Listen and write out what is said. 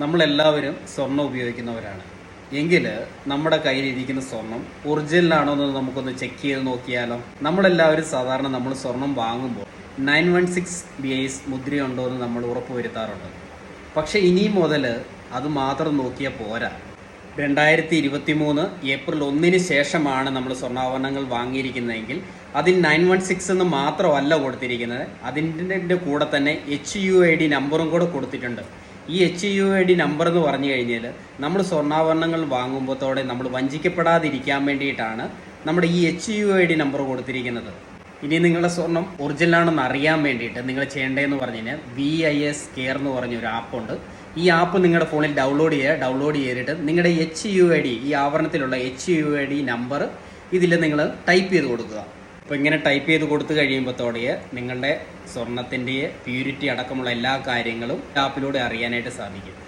നമ്മളെല്ലാവരും സ്വർണം ഉപയോഗിക്കുന്നവരാണ്. എങ്കിൽ നമ്മുടെ കയ്യിലിരിക്കുന്ന സ്വർണം ഒറിജിനലാണോ എന്ന് നമുക്കൊന്ന് ചെക്ക് ചെയ്ത് നോക്കിയാലോ? നമ്മളെല്ലാവരും സാധാരണ നമ്മൾ സ്വർണം വാങ്ങുമ്പോൾ nine one six B I S മുദ്രയുണ്ടോ എന്ന് നമ്മൾ ഉറപ്പ് വരുത്താറുണ്ട്. പക്ഷെ ഇനി മുതൽ അത് മാത്രം നോക്കിയാൽ പോരാ. രണ്ടായിരത്തി ഇരുപത്തി മൂന്ന് ഏപ്രിൽ ഒന്നിന് ശേഷമാണ് നമ്മൾ സ്വർണാഭരണങ്ങൾ വാങ്ങിയിരിക്കുന്നതെങ്കിൽ അതിൽ നയൻ വൺ സിക്സ് എന്ന് മാത്രമല്ല കൊടുത്തിരിക്കുന്നത്. അതിന്റെ കൂടെ തന്നെ എച്ച് യു ഐ ഡി നമ്പറും കൂടെ കൊടുത്തിട്ടുണ്ട്. ഈ H U I D number എന്ന് പറഞ്ഞു കഴിഞ്ഞാൽ നമ്മൾ സ്വർണാഭരണങ്ങൾ വാങ്ങുമ്പോഴത്തോടെ നമ്മൾ വഞ്ചിക്കപ്പെടാതിരിക്കാൻ വേണ്ടിയിട്ടാണ് നമ്മുടെ ഈ H U I D number കൊടുത്തിരിക്കുന്നത്. ഇനി നിങ്ങളുടെ സ്വർണം ഒറിജിനൽ ആണെന്ന് അറിയാൻ വേണ്ടിയിട്ട് നിങ്ങൾ ചെയ്യേണ്ടതെന്ന് പറഞ്ഞു കഴിഞ്ഞാൽ വി ഐ എസ് കെയർ എന്ന് പറഞ്ഞ ഒരു ആപ്പുണ്ട് ഈ ആപ്പ് നിങ്ങളുടെ ഫോണിൽ ഡൗൺലോഡ് ചെയ്യുക ഡൗൺലോഡ് ചെയ്തിട്ട് നിങ്ങളുടെ എച്ച് യു ഐ ഡി ഈ ആവരണത്തിലുള്ള H U I D number ഇതിൽ നിങ്ങൾ ടൈപ്പ് ചെയ്ത് കൊടുക്കുക. അപ്പോൾ ഇങ്ങനെ ടൈപ്പ് ചെയ്ത് കൊടുത്തു കഴിയുമ്പോഴത്തോടെ നിങ്ങളുടെ സ്വർണത്തിന്റെ പ്യൂരിറ്റി അടക്കമുള്ള എല്ലാ കാര്യങ്ങളും ആപ്പിലൂടെ അറിയാനായിട്ട് സാധിക്കും.